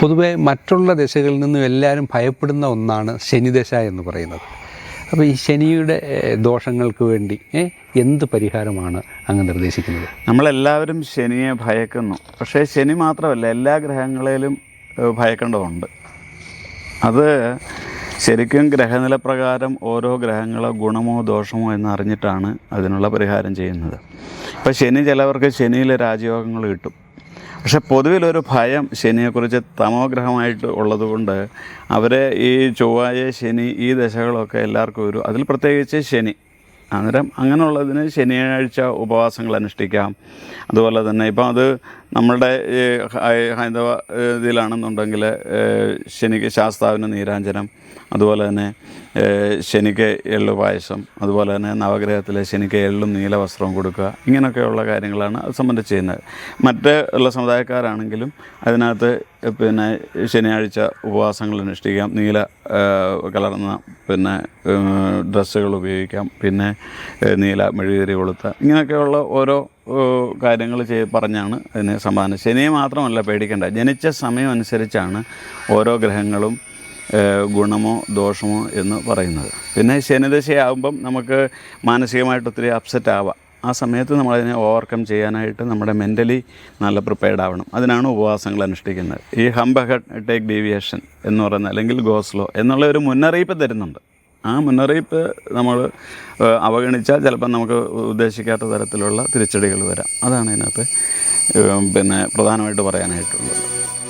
പൊതുവെ മറ്റുള്ള ദശകളിൽ നിന്നും എല്ലാവരും ഭയപ്പെടുന്ന ഒന്നാണ് ശനിദശ എന്ന് പറയുന്നത്. അപ്പോൾ ഈ ശനിയുടെ ദോഷങ്ങൾക്ക് വേണ്ടി എന്ത് പരിഹാരമാണ് അങ്ങ് നിർദ്ദേശിക്കുന്നത്? നമ്മളെല്ലാവരും ശനിയെ ഭയക്കുന്നു. പക്ഷേ ശനി മാത്രമല്ല എല്ലാ ഗ്രഹങ്ങളിലും ഭയക്കേണ്ടതുണ്ട്. അത് ശരിക്കും ഗ്രഹനില പ്രകാരം ഓരോ ഗ്രഹങ്ങളോ ഗുണമോ ദോഷമോ എന്നറിഞ്ഞിട്ടാണ് അതിനുള്ള പരിഹാരം ചെയ്യുന്നത്. ഇപ്പോൾ ശനി ചിലവർക്ക് ശനിയിലെ രാജയോഗങ്ങൾ കിട്ടും. പക്ഷെ പൊതുവിലൊരു ഭയം ശനിയെക്കുറിച്ച് തമോഗ്രഹമായിട്ട് ഉള്ളതുകൊണ്ട് അവരെ ഈ ചൊവ്വായ ശനി ഈ ദശകളൊക്കെ എല്ലാവർക്കും ഒരു അതിൽ പ്രത്യേകിച്ച് ശനി. അന്നേരം അങ്ങനെയുള്ളതിന് ശനിയാഴ്ച ഉപവാസങ്ങൾ അനുഷ്ഠിക്കാം. അതുപോലെ തന്നെ ഇപ്പം അത് നമ്മളുടെ ഈ ഹൈന്ദവ ഇതിലാണെന്നുണ്ടെങ്കിൽ ശനിക്ക് ശാസ്താവിന് നീരാഞ്ജനം അതുപോലെ തന്നെ ശനിക്ക് എള്ളു പായസം അതുപോലെ തന്നെ നവഗ്രഹത്തിലെ ശനിക്ക് എള്ളും നീല വസ്ത്രവും കൊടുക്കുക ഇങ്ങനെയൊക്കെയുള്ള കാര്യങ്ങളാണ് അത് സംബന്ധിച്ച് ചെയ്യുന്നത്. മറ്റ് ഉള്ള സമുദായക്കാരാണെങ്കിലും അതിനകത്ത് പിന്നെ ശനിയാഴ്ച ഉപവാസങ്ങൾ അനുഷ്ഠിക്കാം നീല കലർന്ന പിന്നെ ഡ്രസ്സുകൾ ഉപയോഗിക്കാം പിന്നെ നീല മെഴുകുതിരി കൊളുത്ത ഇങ്ങനെയൊക്കെയുള്ള ഓരോ കാര്യങ്ങൾ ചെയ് പറഞ്ഞാണ് അതിനെ സമാധാനം ശനിയെ മാത്രമല്ല പേടിക്കേണ്ട. ജനിച്ച സമയം അനുസരിച്ചാണ് ഓരോ ഗ്രഹങ്ങളും ഗുണമോ ദോഷമോ എന്ന് പറയുന്നത്. പിന്നെ ശനിദശയാകുമ്പം നമുക്ക് മാനസികമായിട്ട് ഒത്തിരി അപ്സെറ്റ് ആവാം. ആ സമയത്ത് നമ്മളതിനെ ഓവർകം ചെയ്യാനായിട്ട് നമ്മുടെ മെന്റലി നല്ല പ്രിപ്പയർഡ് ആവണം. അതിനാണ് ഉപവാസങ്ങൾ അനുഷ്ഠിക്കുന്നത്. ഈ ഹംബഹ ടേക്ക് ഡീവിയേഷൻ എന്ന് പറയുന്ന അല്ലെങ്കിൽ ഗോസ്ലോ എന്നുള്ള ഒരു മുന്നറിയിപ്പ് തരുന്നുണ്ട്. ആ മുന്നറിയിപ്പ് നമ്മൾ അവഗണിച്ചാൽ ചിലപ്പം നമുക്ക് ഉദ്ദേശിക്കാത്ത തരത്തിലുള്ള തിരിച്ചടികൾ വരാം. അതാണ് ഇതിനകത്ത് പിന്നെ പ്രധാനമായിട്ട് പറയാനായിട്ടുള്ളത്.